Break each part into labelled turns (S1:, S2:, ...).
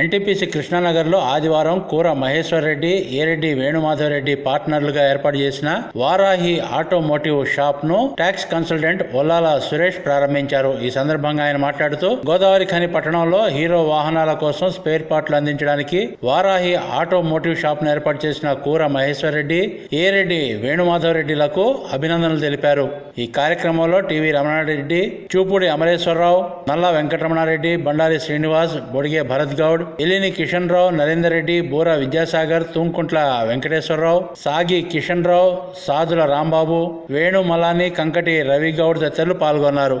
S1: NTPC కృష్ణానగర్లో ఆదివారం కూర మహేశ్వర్ రెడ్డి ఏరెడ్డి వేణుమాధవరెడ్డి పార్ట్నర్లుగా ఏర్పాటు చేసిన వారాహి ఆటోమోటివ్ షాప్ను ట్యాక్స్ కన్సల్టెంట్ ఒల్లాల సురేష్ ప్రారంభించారు. ఈ సందర్భంగా ఆయన మాట్లాడుతూ గోదావరి ఖని పట్టణంలో హీరో వాహనాల కోసం స్పేర్ పార్ట్లు అందించడానికి వారాహి ఆటోమోటివ్ షాప్ను ఏర్పాటు చేసిన కూర మహేశ్వర్ రెడ్డి ఏరెడ్డి వేణుమాధవరెడ్డిలకు అభినందనలు తెలిపారు. ఈ కార్యక్రమంలో టీవీ రమణారెడ్డి చూపూడి అమరేశ్వరరావు నల్ల వెంకటరమణారెడ్డి బండారి శ్రీనివాస్ బొడిగే భరత్ గౌడ్ ఎలిని కిషన్ రావు నరేందర్ రెడ్డి బూర విద్యాసాగర్ తుంకుంట్ల వెంకటేశ్వరరావు సాగి కిషన్ రావు సాదుల రాంబాబు వేణు మలాని కంకటి రవి గౌడ్ తదితరులు పాల్గొన్నారు.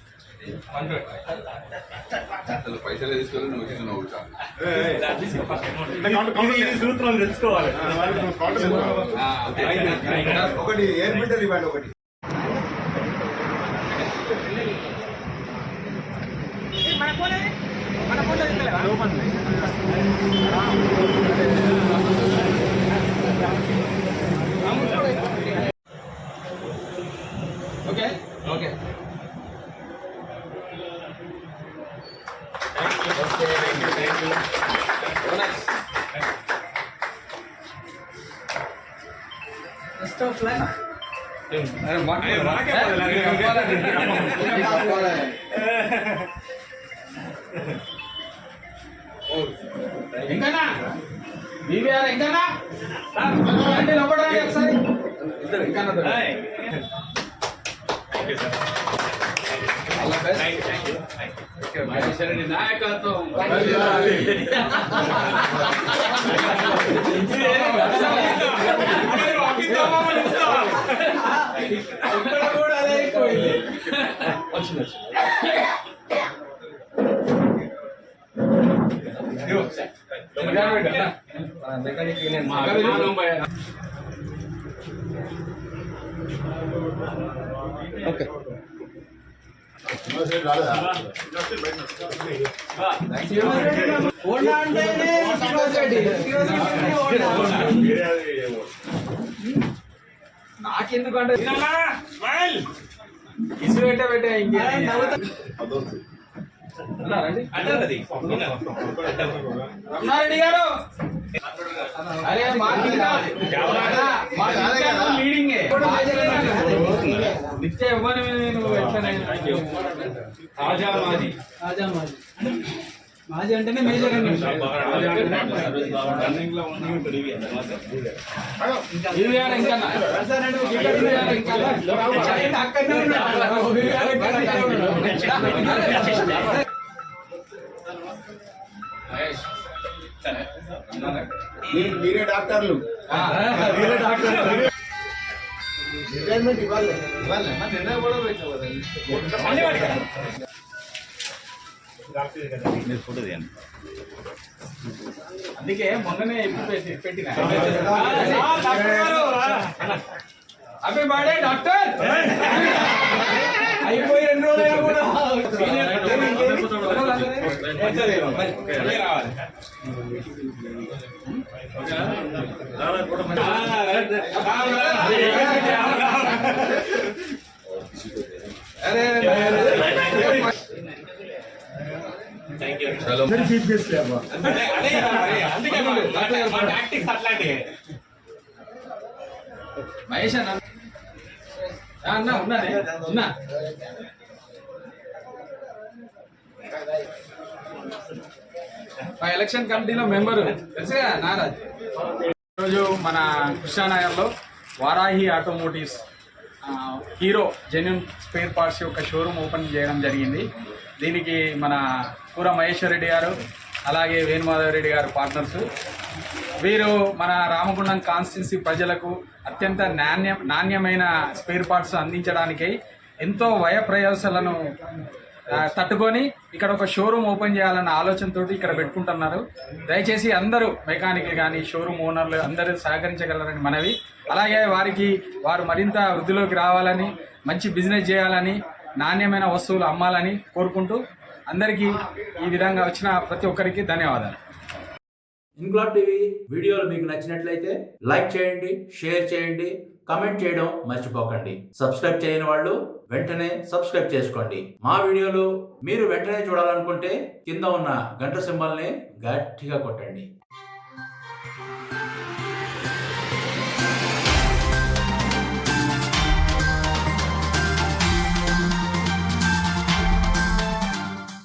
S2: అసలు పైసలు తీసుకొని నువ్వు నవ్వుతా
S3: సూత్రాలు తెలుసుకోవాలి
S4: ఒకటి ఎయిర్ ఫిల్టర్ ఇవ్వండి ఒకటి
S2: ఓకే
S5: ఇంకనా బీవీఆర్ ఇంకనా అంటే లోపడానికి ఒకసారి
S2: ఇద్దరు ఇంకా
S5: మహేశ్వరుడి నాయకత్వం ఇక్కడ కూడా అదే అయిపోయింది మా అభిమానం భయ. హోండా అంటేనే శ్రీనివాస్ రెడ్డి. శ్రీనివాస్ రెడ్డి హోండా. నాకెందుకంటే ఇసు పెట్టే పెట్టే ఇంకేం. ఉన్నారండి? రమణారెడ్డి గారు! అరే లీడింగ్ నిత్య ఇవ్వని నువ్వు ఎట్లనైనా తాజా మాది.
S6: రాజా మాజీ మాజీ అంటేనే మేజర్
S5: ఇంకా అక్కడనే ఉన్నాడు ఇవిఆర్ ఇంకా అక్కడనే ఉన్నాడు
S4: మీరు- మీరే డాక్టర్లు మీరే డాక్టర్లు రిటైర్మెంట్ ఇవ్వాలి ఇవ్వాలి
S5: అందుకే మొన్ననే ఎప్పుడు పెట్టి పెట్టిన అబ్బే బాడే డాక్టర్ అయిపోయి రెండు రోజులు కూడా
S2: చలో
S5: మహేష్ అన్న. ఆ, అన్న ఉన్నానే ఉన్నా. మా ఎలక్షన్ కమిటీలో మెంబరు. తెలుసుగా నారాజ్. ఈరోజు మన కృష్ణానగర్లో Varahi automotives Hero genuine spare parts యొక్క షోరూమ్ ఓపెన్ చేయడం జరిగింది. దీనికి మన పూర మహేశ్వర్ రెడ్డి గారు అలాగే వేణుమాధవ్ రెడ్డి గారు పార్ట్నర్స్ వీరు మన రామగుండం కాన్స్టిట్యున్సీ ప్రజలకు అత్యంత నాణ్య నాణ్యమైన స్పేర్ పార్ట్స్ అందించడానికై ఎంతో వయ ప్రయాసాలను తట్టుకొని ఇక్కడ ఒక షోరూమ్ ఓపెన్ చేయాలన్న ఆలోచనతో ఇక్కడ పెట్టుకుంటున్నారు. దయచేసి అందరూ మెకానిక్ కానీ షోరూమ్ ఓనర్లు అందరూ సహకరించగలరని మనవి. అలాగే వారికి వారు మరింత వృద్ధిలోకి రావాలని మంచి బిజినెస్ చేయాలని నాణ్యమైన వస్తువులు అమ్మాలని కోరుకుంటూ అందరికీ ఈ విధంగా వచ్చిన ప్రతి ఒక్కరికి ధన్యవాదాలు.
S1: ఇన్క్లాబ్ టీవీ వీడియోలు మీకు నచ్చినట్లయితే లైక్ చేయండి షేర్ చేయండి కమెంట్ చేయడం మర్చిపోకండి. సబ్స్క్రైబ్ చేయని వాళ్ళు వెంటనే సబ్స్క్రైబ్ చేసుకోండి. మా వీడియోలు మీరు వెంటనే చూడాలనుకుంటే కింద ఉన్న గంట సింబల్ని గట్టిగా కొట్టండి.